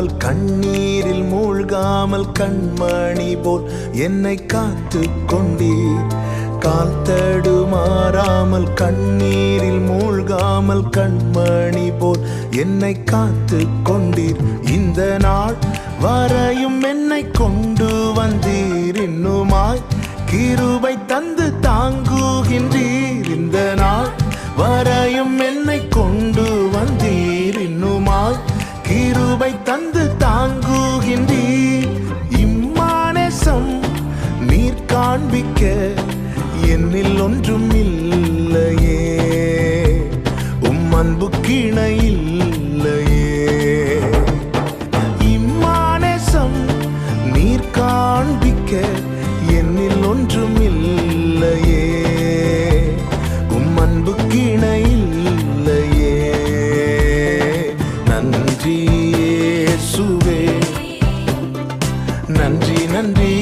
மாறாமல் கண்ணீரில் மூழ்காமல் கண்மணி போல் என்னை காத்து கொண்டீர் கால் தடுமாறாமல் கண்ணீரில் மூழ்காமல் கண்மணி போல் என்னை காத்து கொண்டீர். இந்த நாள் வரையும் என்னை கொண்டு வந்தீர். இன்னுமாய் கிருபை தந்து தாங்குகின்றீர். இந்த நாள் வரையும் என்னை காண்பிக்க என்னில் ஒன்றும் இல்லையே. உம் அன்பு கிணை நீர் காண்பிக்க என்னில் ஒன்றும் இல்லையே. உம் நன்றி நன்றி